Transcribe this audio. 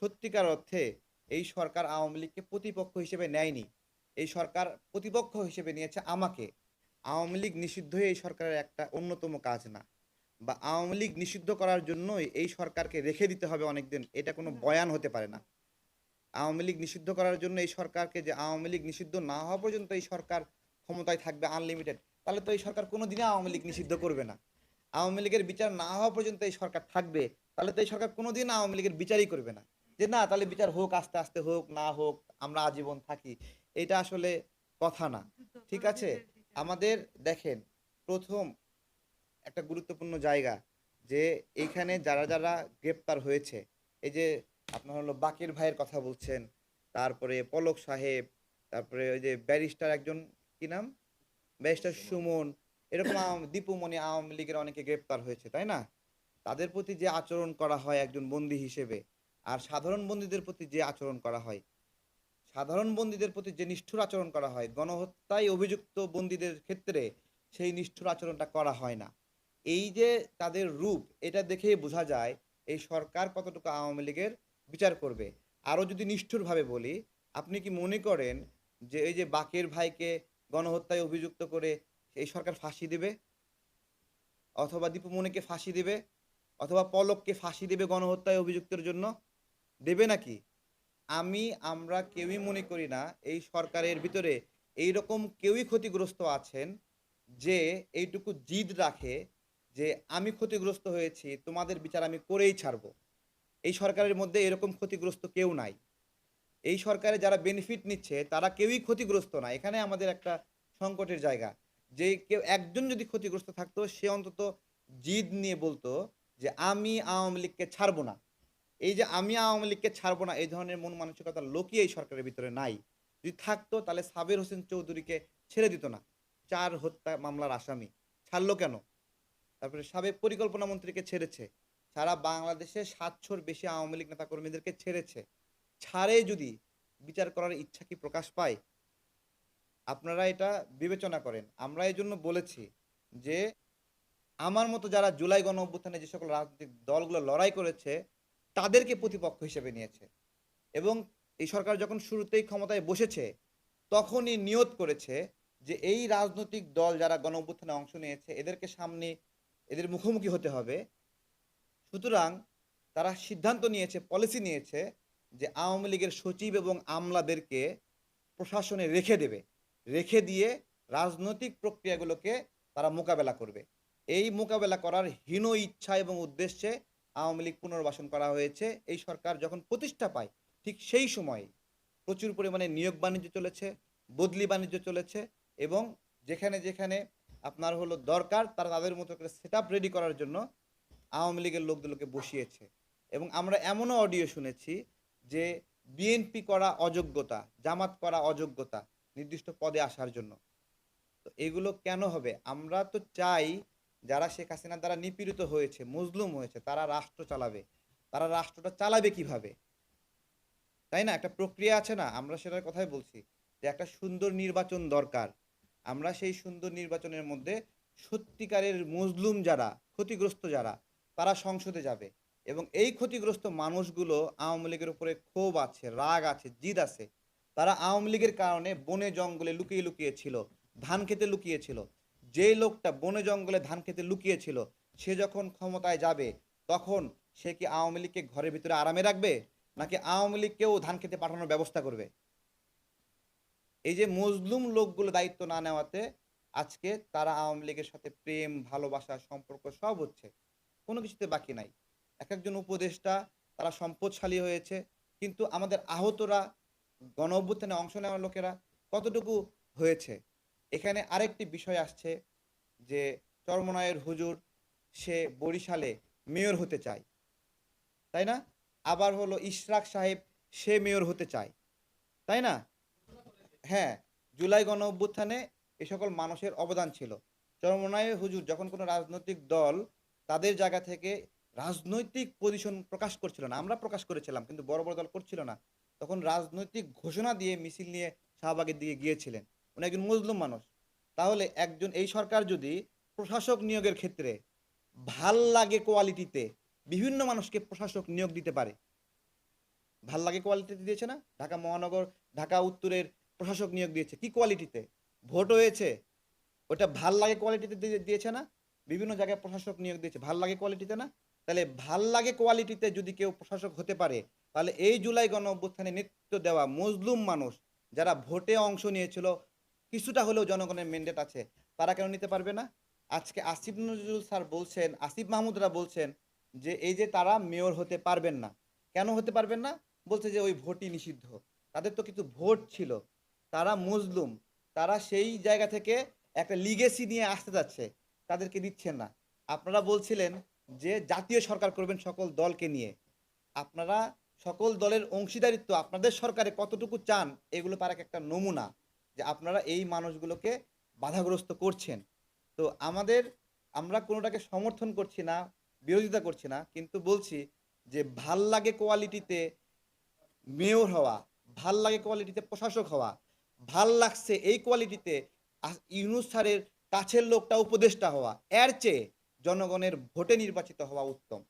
সত্যিকার অর্থে এই সরকার আওয়ামী লীগকে প্রতিপক্ষ হিসেবে নেয়নি। এই সরকার প্রতিপক্ষ হিসেবে নিয়েছে আমাকে। আওয়ামী লীগ নিষিদ্ধ এই সরকারের একটা অন্যতম কাজ না। বা আওয়ামী লীগ নিষিদ্ধ করার জন্যই এই সরকারকে রেখে দিতে হবে অনেকদিন। এটা কোনো বয়ান হতে পারে না। আওয়ামী লীগ নিষিদ্ধ করার জন্য এই সরকারকে যে আওয়ামী লীগ নিষিদ্ধ না হওয়া পর্যন্ত এই সরকার ক্ষমতায় থাকবে আনলিমিটেড তাহলে তো এই সরকার কোনো কোনোদিনই আওয়ামী লীগ নিষিদ্ধ করবে না। আওয়ামী লীগের বিচার না হওয়া পর্যন্ত এই সরকার থাকবে তাহলে তো এই সরকার কোনোদিন আওয়ামী লীগের বিচারই করবে না। যে না তাহলে বিচার হোক আস্তে আস্তে হোক না হোক আমরা আজীবন থাকি। এটা আসলে কথা না ঠিক আছে? আমাদের দেখেন প্রথম একটা গুরুত্বপূর্ণ জায়গা যে এইখানে যারা যারা গ্রেপ্তার হয়েছে এই যে আপনার হলো বাকির ভাইয়ের কথা বলছেন তারপরে পলক সাহেব তারপরে ওই যে ব্যারিস্টার একজন কি নাম? ব্যারিস্টার সুমন। এরকম দীপুমণি আওয়ামী লীগের অনেকে গ্রেপ্তার হয়েছে তাই না? তাদের প্রতি যে আচরণ করা হয় একজন বন্দী হিসেবে আর সাধারণ বন্দীদের প্রতি যে আচরণ করা হয়, সাধারণ বন্দীদের প্রতি যে নিষ্ঠুর আচরণ করা হয়, গণহত্যায় অভিযুক্ত বন্দীদের ক্ষেত্রে সেই নিষ্ঠুর আচরণটা করা হয় না। এই যে তাদের রূপ, এটা দেখেই বোঝা যায় এই সরকার কতটুকু আওয়ামী লীগের বিচার করবে। আরও যদি নিষ্ঠুরভাবে বলি, আপনি কি মনে করেন যে এই যে বাকের ভাইকে গণহত্যায় অভিযুক্ত করে এই সরকার ফাঁসি দেবে? অথবা দীপুমণিকে ফাঁসি দেবে? অথবা পলককে ফাঁসি দেবে গণহত্যায় অভিযুক্তের জন্য? দেবে নাকি? আমি, আমরা কেউই মনে করি না এই সরকারের ভিতরে এই রকম কেউই ক্ষতিগ্রস্ত আছেন যে এইটুকু জিদ রাখে যে আমি ক্ষতিগ্রস্ত হয়েছি, তোমাদের বিচার আমি করেই ছাড়বো। এই সরকারের মধ্যে এরকম ক্ষতিগ্রস্ত কেউ নাই। এই সরকারে যারা বেনিফিট নিচ্ছে, তারা কেউই ক্ষতিগ্রস্ত না। এখানে আমাদের একটা সংকটের জায়গা। যে কেউ, একজন যদি ক্ষতিগ্রস্ত থাকতো, সে অন্তত জিদ নিয়ে বলতো যে, আমি আওয়ামী লীগকে ছাড়বো না। এই যে আমি আওয়ামী লীগকে ছাড়বো না, এই ধরনের মন মানসিকতার লোকই এই সরকারের ভিতরে নাই। যদি থাকতো, তাহলে সাবের হোসেন চৌধুরীকে ছেড়ে দিত না। চার হত্যা মামলার আসামি। ছাড়লো কেন? তারপরে সাবেক পরিকল্পনা মন্ত্রীকে ছেড়েছে। সারা বাংলাদেশে সাতশোর বেশি আওয়ামী লীগ নেতাকর্মীদেরকে ছেড়েছে। ছাড়ে যদি বিচার করার ইচ্ছা কি প্রকাশ পায়? আপনারা এটা বিবেচনা করেন। আমরা এই জন্য বলেছি যে, আমার মতো যারা জুলাই গণ অভ্যুত্থানে যে সকল রাজনৈতিক দলগুলো লড়াই করেছে তাদেরকে প্রতিপক্ষ হিসেবে নিয়েছে। এবং এই সরকার যখন শুরুতেই ক্ষমতায় বসেছে, তখনই নিয়ত করেছে যে এই রাজনৈতিক দল যারা গণ অংশ নিয়েছে, এদেরকে সামনে এদের মুখোমুখি হতে হবে। সুতরাং তারা সিদ্ধান্ত নিয়েছে পলিসি নিয়েছে যে আওয়ামী লীগের সচিব এবং আমলাদেরকে প্রশাসনে রেখে দেবে। রেখে দিয়ে রাজনৈতিক প্রক্রিয়াগুলোকে তারা মোকাবেলা করবে। এই মোকাবেলা করার হীন ইচ্ছা এবং উদ্দেশ্যে আওয়ামী লীগ পুনর্বাসন করা হয়েছে। এই সরকার যখন প্রতিষ্ঠা পায়, ঠিক সেই সময়ে প্রচুর পরিমাণে নিয়োগ বাণিজ্য চলেছে, বদলি বাণিজ্য চলেছে এবং যেখানে যেখানে আপনার হলো দরকার, তারা তাদের মতো করে সেট রেডি করার জন্য আওয়ামী লীগের লোকগুলোকে বসিয়েছে। এবং আমরা এমনও অডিও শুনেছি যে বিএনপি করা অযোগ্যতা, জামাত করা অযোগ্যতা নির্দিষ্ট পদে আসার জন্য। তো এগুলো কেন হবে? আমরা তো চাই যারা শেখ হাসিনার দ্বারা নিপীড়িত হয়েছে মজলুম হয়েছে, তারা রাষ্ট্র চালাবে। তারা রাষ্ট্রটা চালাবে কীভাবে? তাই না? একটা প্রক্রিয়া আছে না? আমরা সেটার কথাই বলছি যে একটা সুন্দর নির্বাচন দরকার। আমরা সেই সুন্দর নির্বাচনের মধ্যে সত্যিকারের মজলুম যারা, ক্ষতিগ্রস্ত যারা, তারা সংসদে যাবে। এবং এই ক্ষতিগ্রস্ত মানুষগুলো আওয়ামী লীগের উপরে ক্ষোভ আছে, রাগ আছে, জিদ আছে। তারা আওয়ামী লীগের কারণে বনে জঙ্গলে লুকিয়ে লুকিয়ে ছিল, ধান খেতে লুকিয়েছিল যে লোকটা বনে জঙ্গলে ধান খেতে লুকিয়েছিল, সে যখন ক্ষমতায় যাবে, তখন সে কি আওয়ামী লীগকে ঘরের ভিতরে আরামে রাখবে? নাকি আওয়ামী লীগকেও ধান খেতে পাঠানোর ব্যবস্থা করবে? এই যে মজলুম লোকগুলো দায়িত্ব না নেওয়াতে আজকে তারা আওয়ামী লীগের সাথে প্রেম, ভালোবাসা, সম্পর্ক সব হচ্ছে। কোনো কিছুতে বাকি নাই। এক একজন উপদেষ্টা, তারা সম্পদশালী হয়েছে, কিন্তু আমাদের আহতরা গণ অভ্যুত্থানে অংশ নেওয়ার লোকেরা কতটুকু হয়েছে? এখানে আরেকটি বিষয় আসছে যে চরমনায়ের হুজুর, সে বরিশালে মেয়র হতে চায়। তাই না? আবার হলো ইশরাক সাহেব, সে মেয়র হতে চায়। তাই না? হ্যাঁ জুলাই গণ অভ্যুত্থানে এ সকল মানুষের অবদান ছিল। চরমনায় হুজুর যখন কোনো রাজনৈতিক দল তাদের জায়গা থেকে রাজনৈতিক পজিশন প্রকাশ করছিল না, আমরা প্রকাশ করেছিলাম, কিন্তু বড় বড় দল করছিল না, তখন রাজনৈতিক ঘোষণা দিয়ে মিছিল নিয়ে শাহবাগের দিকে গিয়েছিলেন। উনি একজন মুসলিম মানুষ। তাহলে একজন, এই সরকার যদি প্রশাসক নিয়োগের ক্ষেত্রে ভালো লাগে কোয়ালিটিতে বিভিন্ন মানুষকে প্রশাসক নিয়োগ দিতে পারে। ভালো লাগে কোয়ালিটিতে দিয়েছে না? ঢাকা মহানগর, ঢাকা উত্তরের প্রশাসক নিয়োগ দিয়েছে। কি কোয়ালিটিতে? ভোট হয়েছে, ওটা ভালো লাগে কোয়ালিটিতে দিয়েছে না? বিভিন্ন জায়গায় প্রশাসক নিয়োগ দিয়েছে। ভালো লাগে কোয়ালিটিতে না? তাহলে ভালো লাগে কোয়ালিটিতে যদি কেউ প্রশাসক হতে পারে, তাহলে এই জুলাই গণ অভ্যুত্থানে নেতৃত্ব দেওয়া মজলুম মানুষ, যারা ভোটে অংশ নিয়েছিল কিছুটা হলেও জনগণের ম্যান্ডেট আছে। তারা কেন নিতে পারবে না? আজকে আসিফ নজরুল স্যার বলছেন, আসিফ মাহমুদরা বলছেন যে, এই যে তারা মেয়র হতে পারবেন না। কেন হতে পারবেন না? বলছে যে, ওই ভোটই নিষিদ্ধ। তাদের তো কিছু ভোট ছিল। তারা মজলুম। তারা সেই জায়গা থেকে একটা লিগেসি নিয়ে আসতে যাচ্ছে। তাদেরকে দিচ্ছেন না। আপনারা বলছিলেন যে, জাতীয় সরকার করবেন সকল দলকে নিয়ে। আপনারা সকল দলের অংশীদারিত্ব আপনাদের সরকারে কতটুকু চান, এগুলো তার এক একটা নমুনা। যে আপনারা এই মানুষগুলোকে বাধাগ্রস্ত করছেন। তো আমাদের, আমরা কোনোটাকে সমর্থন করছি না, বিরোধিতা করছি না, কিন্তু বলছি যে ভালো লাগে কোয়ালিটিতে মেয়র হওয়া, ভালো লাগে কোয়ালিটিতে প্রশাসক হওয়া, ভালো লাগছে এই কোয়ালিটিতে ইউনুস স্যারের কাছের লোকটা উপদেষ্টা হওয়া, এর চেয়ে জনগণের ভোটে নির্বাচিত হওয়া উত্তম।